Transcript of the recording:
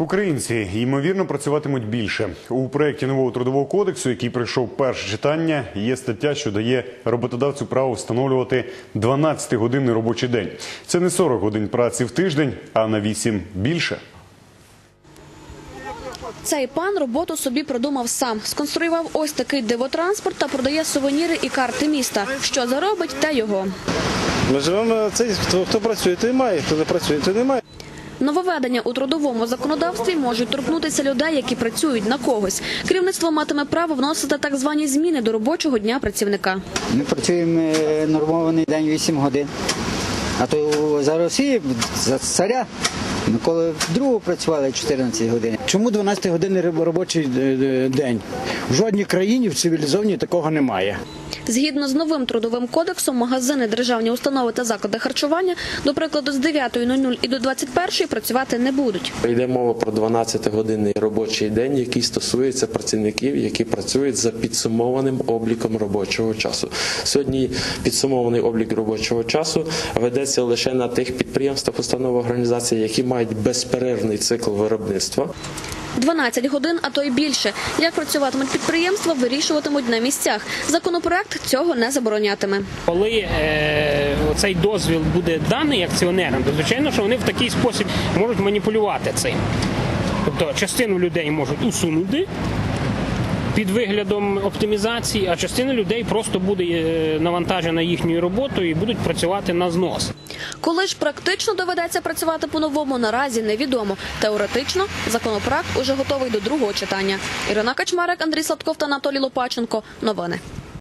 Українці ймовірно працюватимуть більше у проєкті нового трудового кодексу, який пройшов перше читання. Є стаття, що дає роботодавцю право встановлювати 12-годинний робочий день. Це не 40 годин праці в тиждень, а на 8 більше. Цей пан роботу собі придумав сам. Сконструював ось такий дивотранспорт та продає сувеніри і карти міста. Що заробить, те його. Ми живемо цей, хто, хто працює, той має, хто не працює, той не має. Нововведення у трудовому законодавстві можуть торкнутися людей, які працюють на когось. Керівництво матиме право вносити так звані зміни до робочого дня працівника. Ми працюємо е, нормований день 8 годин. А то за Росії, за царя, ми коли вдруге працювали 14 годин. Чому 12 годинний робочий день? В жодній країні в цивілізованій такого немає. Згідно з новим трудовим кодексом, магазини, державні установи та заклади харчування, до прикладу, з 9.00 і до 21.00 працювати не будуть. Йде мова про 12-годинний робочий день, який стосується працівників, які працюють за підсумованим обліком робочого часу. Сьогодні підсумований облік робочого часу ведеться лише на тих підприємствах, установах, організаціях, які мають безперервний цикл виробництва. 12 годин, а то й більше. Як працюватимуть підприємства, вирішуватимуть на місцях. Законопроект цього не заборонятиме. Коли е, цей дозвіл буде даний акціонерам, то звичайно, що вони в такий спосіб можуть маніпулювати цим. Тобто частину людей можуть усунути під виглядом оптимізації, а частина людей просто буде е, навантажена їхньою роботою і будуть працювати на знос. Коли ж практично доведеться працювати по-новому, наразі невідомо. Теоретично законопроект уже готовий до другого читання. Ірина Качмарик, Андрій Сладков та Анатолій Лопаченко. Новини.